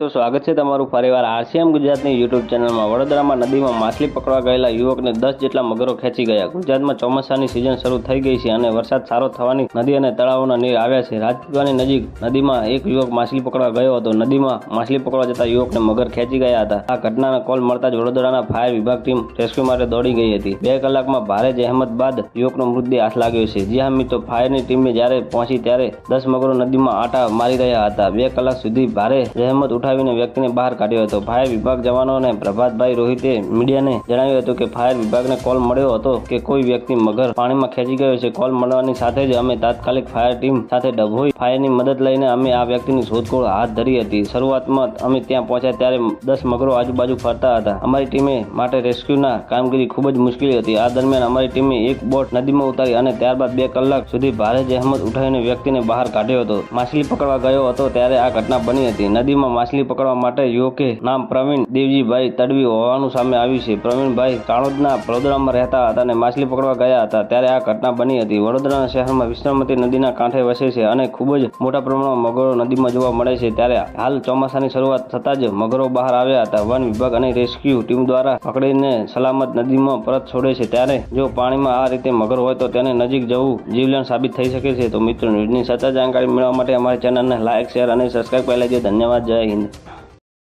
તો સ્વાગત છે તમારું ફરીવાર આરસીએમ ગુજરાતની યુટ્યુબ ચેનલમાં. વડોદરામાં નદીમાં માછલી પકડવા ગયેલા યુવકને દસ જેટલા મગરો ખેંચી ગયા. ગુજરાતમાં ચોમાસાની સિઝન શરૂ થઈ ગઈ છે અને વરસાદ સારો થવાની નદી અને તળાવોના નીર આવ્યા છે. રાજપીપળાની નજીક નદીમાં એક યુવક માછલી પકડવા ગયો હતો. નદીમાં માછલી પકડવા જતા યુવકને મગર ખેંચી ગયા હતા. આ ઘટનાના કોલ મળતા જ વડોદરાના ફાયર વિભાગ ટીમ રેસ્ક્યુ માટે દોડી ગઈ હતી. બે કલાકમાં ભારે જહેમત બાદ યુવકનો મૃતદેહ હાથ લાગ્યો છે. જી હા મિત્રો, ફાયરની ટીમે જ્યારે પહોંચી ત્યારે દસ મગરો નદીમાં આટા મારી રહ્યા હતા. બે કલાક સુધી ભારે જહેમત ઉઠાવીને વ્યક્તિને બહાર કાઢ્યો હતો. ફાયર વિભાગ જવાનો અને પ્રભાતભાઈ રોહિતે મીડિયાને જણાવ્યું હતું કે ફાયર વિભાગને કોલ મળ્યો હતો કે કોઈ વ્યક્તિ મગર પાણીમાં ખેંચી ગયો છે. કોલ મળવાની સાથે જ અમે તાત્કાલિક ફાયર ટીમ સાથે ડભોઈ ફાયરની મદદ લઈને અમે આ વ્યક્તિની શોધખોળ હાથ ધરી હતી. શરૂઆતમાં અમે ત્યાં પહોંચ્યા ત્યારે દસ મગરો આજુબાજુ ફરતા હતા. અમારી ટીમે માટે રેસ્ક્યુના કામગીરી ખૂબ જ મુશ્કેલી હતી. આ દરમિયાન અમારી ટીમે એક બોટ નદીમાં ઉતારી અને ત્યારબાદ બે કલાક સુધી ભારે જહેમત ઉઠાવીને વ્યક્તિને બહાર કાઢ્યો હતો. માછલી પકડવા ગયો હતો ત્યારે આ ઘટના બની હતી. નદીમાં માછલી પકડવા માટે યુવકે નામ પ્રવીણ દેવજીભાઈ તડવી હોવાનું સામે આવ્યું છે. પ્રવીણભાઈ કાણોદના વડોદરામાં રહેતા હતા અને માછલી પકડવા ગયા હતા. ત્યારે આ ઘટના બની હતી. વડોદરાના શહેરમાં વિશ્રામતી નદીના કાંઠે વસે છે અને ખૂબ જ મોટા પ્રમાણમાં મગરો નદીમાં જોવા મળે છે. ત્યારે હાલ ચોમાસાની શરૂઆત થતાં જ મગરો બહાર આવ્યા હતા. વન વિભાગ અને રેસ્ક્યુ ટીમ દ્વારા પકડીને સલામત નદીમાં પરત છોડે છે. ત્યારે જો પાણીમાં આ રીતે મગર હોય તો તેને નજીક જવું જીવલેણ સાબિત થઈ શકે છે. તો મિત્રો, ન્યૂઝની સતત જાણકારી મેળવવા માટે અમારી ચેનલને લાઇક શેર અને સબસ્ક્રાઇબ કરી લેજો. ધન્યવાદ. જય હિન્દ.